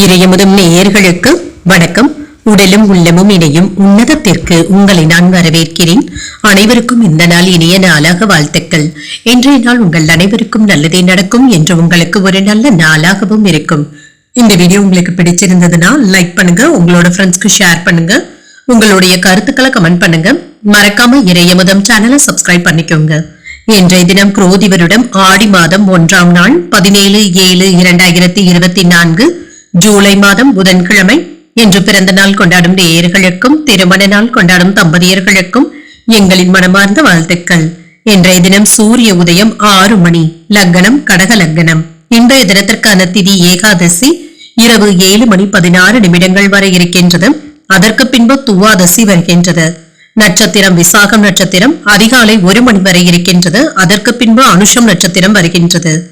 இறையமுதும் நேயர்களுக்கு வணக்கம். உடலும் உள்ளமும் இணையும் உன்னதத்திற்கு உங்களை நான் வரவேற்கிறேன். அனைவருக்கும் இந்த நாள் இனிய நாளாக வாழ்த்துக்கள். இன்றைய நாள் உங்கள் அனைவருக்கும் நல்லதே நடக்கும் என்று உங்களுக்கு ஒரு நல்ல நாளாகவும் இருக்கும். இந்த வீடியோ உங்களுக்கு பிடிச்சிருந்ததுன்னா லைக் பண்ணுங்க உங்களோட ஃப்ரெண்ட்ஸ்க்கு ஷேர் பண்ணுங்க. உங்களுடைய கருத்துக்களை கமெண்ட் பண்ணுங்க. மறக்காம இறையமுதம் சேனலை சப்ஸ்கிரைப் பண்ணிக்கோங்க. இன்றைய தினம் குரோதி வருடம் ஆடி மாதம் ஒன்றாம் நாள் பதினேழு ஏழு இரண்டாயிரத்தி இருபத்தி நான்கு. ஜூலை மாதம் புதன்கிழமை இன்று பிறந்த நாள் கொண்டாடும் நேயர்களுக்கும் திருமண நாள் கொண்டாடும் தம்பதியர்களுக்கும் எங்களின் மனமார்ந்த வாழ்த்துக்கள். இன்றைய தினம் சூரிய உதயம் ஆறு மணி லக்னம் கடக லக்னம் இன்றைய தினத்திற்கான திதி ஏகாதசி இரவு ஏழு மணி பதினாறு நிமிடங்கள் வரை இருக்கின்றது. அதற்கு பின்பு துவாதசி வருகின்றது. நட்சத்திரம் விசாகம் நட்சத்திரம் அதிகாலை ஒரு மணி வரை இருக்கின்றது. அதற்கு பின்பு அனுஷம் நட்சத்திரம் வருகின்றது.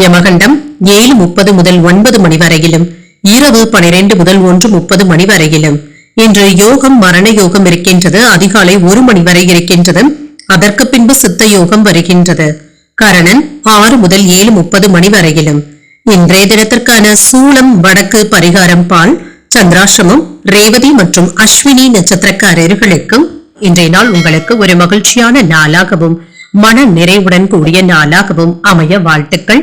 யமகண்டம் ஏழு முப்பது முதல் ஒன்பது மணி வரையிலும் இரவு பனிரெண்டு முதல் ஒன்று முப்பது மணி வரையிலும். இன்று யோகம் மரண யோகம் இருக்கின்றது. அதிகாலை ஒரு மணி வரை இருக்கின்றது. அதற்கு பின்பு சித்த யோகம் வருகின்றது. கரணன் ஆறு முதல் ஏழு முப்பது மணி வரையிலும். இன்றைய தினத்திற்கான சூளம் வடக்கு பரிகாரம் பால் சந்திராசிரமம் ரேவதி மற்றும் அஸ்வினி நட்சத்திரக்காரர்களுக்கும் இன்றைய நாள் உங்களுக்கு ஒரு மகிழ்ச்சியான நாளாகவும் மன நிறைவுடன் கூடிய நாளாகவும் அமைய வாழ்த்துக்கள்.